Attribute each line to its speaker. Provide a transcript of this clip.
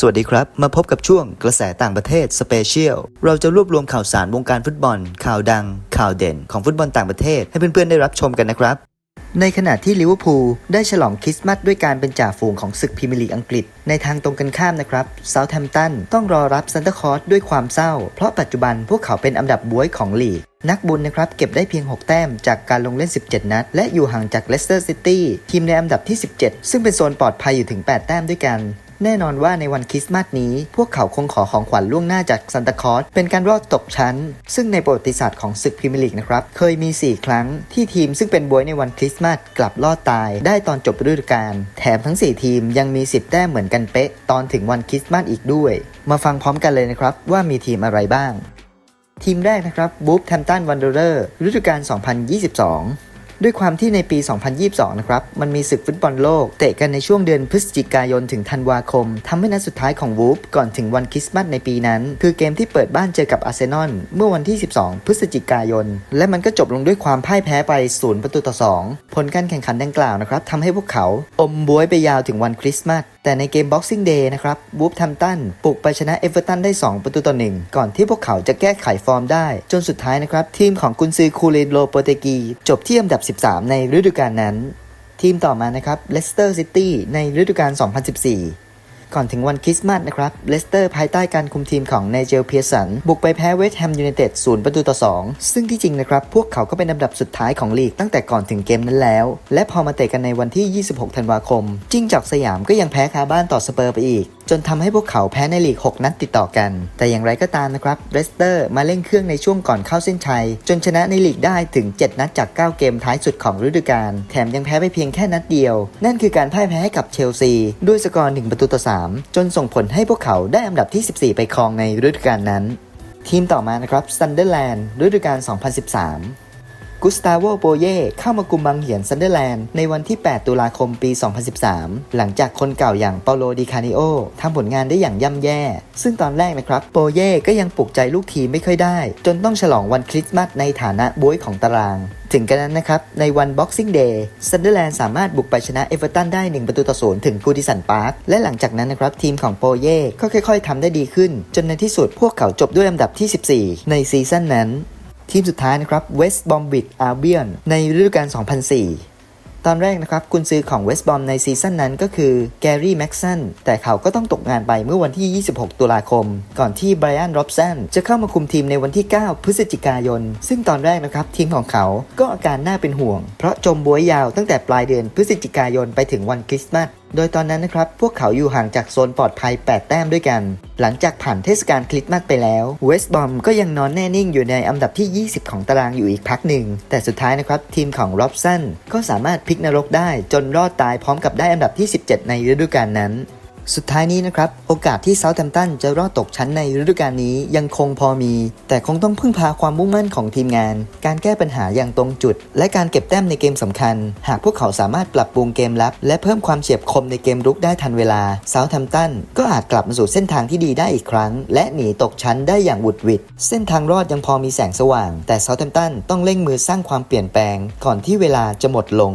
Speaker 1: สวัสดีครับ มาพบกับช่วงกระแสต่างประเทศสเปเชียล เราจะรวบรวมข่าวสารวงการฟุตบอล ข่าวดัง ข่าวเด่นของฟุตบอลต่างประเทศ ให้เพื่อนๆได้รับชมกันนะครับ ในขณะที่ลิเวอร์พูลได้ฉลองคริสต์มาสด้วยการเป็นจ่าฝูงของศึกพรีเมียร์ลีกอังกฤษ ในทางตรงกันข้ามนะครับเซาท์แฮมป์ตันต้องรอรับซันตาคลอสด้วยความเศร้า เพราะปัจจุบันพวกเขาเป็นอันดับบวยของลีกนักบุญนะครับเก็บได้เพียง 6 แต้มจากการลงเล่น 17 นัด และอยู่ห่างจากเลสเตอร์ซิตี้ทีมในอันดับที่ 17 ซึ่งเป็นโซนปลอดภัยอยู่ถึง 8 แต้มด้วยกัน แน่นอนว่าในวันคริสต์มาสนี้ พวกเขาคงขอของขวัญล่วงหน้าจากซันตาคลอสเป็นการรอดตกชั้น ซึ่งในประวัติศาสตร์ของศึกพรีเมียร์ลีกนะครับ เคยมี 4 ครั้งที่ทีมซึ่งเป็นบวยในวันคริสต์มาสกลับรอดตายได้ตอนจบฤดูกาลแถมทั้ง 4 ทีมยังมี 10 แต้มเหมือนกันเป๊ะ ตอนถึงวันคริสต์มาสอีกด้วย มาฟังพร้อมกันเลยนะครับว่ามีทีมอะไรบ้างทีมแรกนะครับบูฟแทมตันวันเดอร์ฤดูกาล2022 ด้วยความที่ในปี 2022 นะครับ มันมีศึกฟุตบอลโลก เตะกันในช่วงเดือนพฤศจิกายนถึงธันวาคมทำให้นัดสุดท้ายของวูฟก่อนถึงวันคริสต์มาสในปีนั้น คือเกมที่เปิดบ้านเจอกับอาร์เซนอลเมื่อวันที่ 12 พฤศจิกายน และมันก็จบลงด้วยความพ่ายแพ้ไป 0 ประตูต่อ 2 ผลการแข่งขันดังกล่าวนะครับทำให้พวกเขาอมบวยไปยาวถึงวันคริสต์มาส แต่ในเกม Boxing Day นะครับบูฟทัมตันปลุกไปชนะเอเวอร์ตันได้ 2 ประตูต่อหนึ่งก่อนที่พวกเขาจะแก้ไขฟอร์มได้ จนสุดท้ายนะครับ ทีมของกุนซือคูเลโลโปเตกี จบที่อันดับ 13 ในฤดูกาลนั้น ทีมต่อมานะครับเลสเตอร์ซิตี้ในฤดูกาล2014 ก่อนถึงวันคริสต์มาสนะครับ เลสเตอร์ภายใต้การคุมทีมของเนเจลเพียสัน บุกไปแพ้เวสต์แฮมยูไนเต็ดศูนย์ประตูต่อ 2 ซึ่งที่จริงนะครับ พวกเขาก็เป็นอันดับสุดท้ายของลีกตั้งแต่ก่อนถึงเกมนั้นแล้ว และพอมาเตะกันในวันที่ 26 ธันวาคม จิ้งจอกสยามก็ยังแพ้คาบ้านต่อสเปอร์ไปอีก จนทำให้พวกเขาแพ้ในลีก 6 นัดติดต่อกัน แต่อย่างไรก็ตามนะครับเลสเตอร์มาเล่นเครื่องในช่วงก่อนเข้าเส้นชัย จนชนะในลีกได้ถึง 7 นัดจาก 9 เกมท้ายสุดของฤดูกาลแถมยังแพ้ไปเพียงแค่นัดเดียว นั่นคือการพ่ายแพ้ให้กับเชลซี ด้วยสกอร์ 1 ประตูต่อ 3 จนส่งผลให้พวกเขาได้อันดับที่ 14 ไปครองในฤดูกาลนั้น ทีมต่อมานะครับซันเดอร์แลนด์ฤดูกาล2013 กุสตาโวโปเย่เข้ามากุมบังเหียนซันเดอร์แลนด์ในวันที่ 8 ตุลาคมปี 2013 หลังจากคนเก่าอย่างเปาโลดิคานิโอทำผลงานได้อย่างย่ำแย่ ซึ่งตอนแรกนะครับโปเย่ก็ยังปลุกใจลูกทีมไม่ค่อยได้ จนต้องฉลองวันคริสต์มาสในฐานะบวยของตาราง ถึงกระนั้นนะครับ ในวัน Boxing Day ซันเดอร์แลนด์สามารถบุกไปชนะเอเวอร์ตันได้ 1 ประตูต่อศูนย์ถึงกูดิสันพาร์คและหลังจากนั้นนะครับทีมของโปเย่ก็ค่อย ๆทำได้ดีขึ้น จนในที่สุดพวกเขาจบด้วยอันดับที่ 14 ในซีซั่นนั้น ทีมสุดท้ายนะครับ West Bromwich Albion ในฤดูกาล 2004 ตอนแรกนะครับกุนซือของเวสต์บอมในซีซั่นนั้นก็คือแกรี่แม็กซันแต่เขาก็ต้องตกงานไปเมื่อวันที่ 26 ตุลาคม ก่อนที่ไบรอันร็อบสันจะเข้ามาคุมทีมในวันที่ 9 พฤศจิกายน ซึ่งตอนแรกนะครับทีมของเขาก็อาการน่าเป็นห่วง เพราะจมบวยยาวตั้งแต่ปลายเดือนพฤศจิกายนไปถึงวันคริสต์มาสโดยตอนนั้นนะครับพวกเขาอยู่ห่างจากโซนปลอดภัย 8 แต้มด้วยกัน หลังจากผ่านเทศกาลคริสต์มาสไปแล้วเวสต์บอมก็ยังนอนแน่นิ่งอยู่ในอันดับที่ 20 ของตารางอยู่อีกพักหนึ่ง แต่สุดท้ายนะครับทีมของร็อบสันก็สามารถพลิกนรกได้จนรอดตายพร้อมกับได้อันดับที่ 17 ในฤดูกาลนั้น สุดท้ายนี้นะครับ โอกาสที่เซาท์แฮมป์ตันจะรอดตกชั้นในฤดูกาลนี้ยังคงพอมี แต่คงต้องพึ่งพาความมุ่งมั่นของทีมงาน การแก้ปัญหาอย่างตรงจุด และการเก็บแต้มในเกมสำคัญ หากพวกเขาสามารถปรับปรุงเกมรับ และเพิ่มความเฉียบคมในเกมรุกได้ทันเวลาเซาท์แฮมป์ตันก็อาจกลับมาสู่เส้นทางที่ดีได้อีกครั้ง และหนีตกชั้นได้อย่างบุดหวิดเส้นทางรอดยังพอมีแสงสว่าง แต่เซาท์แฮมป์ตันต้องเร่งมือสร้างความเปลี่ยนแปลง ก่อนที่เวลาจะหมดลง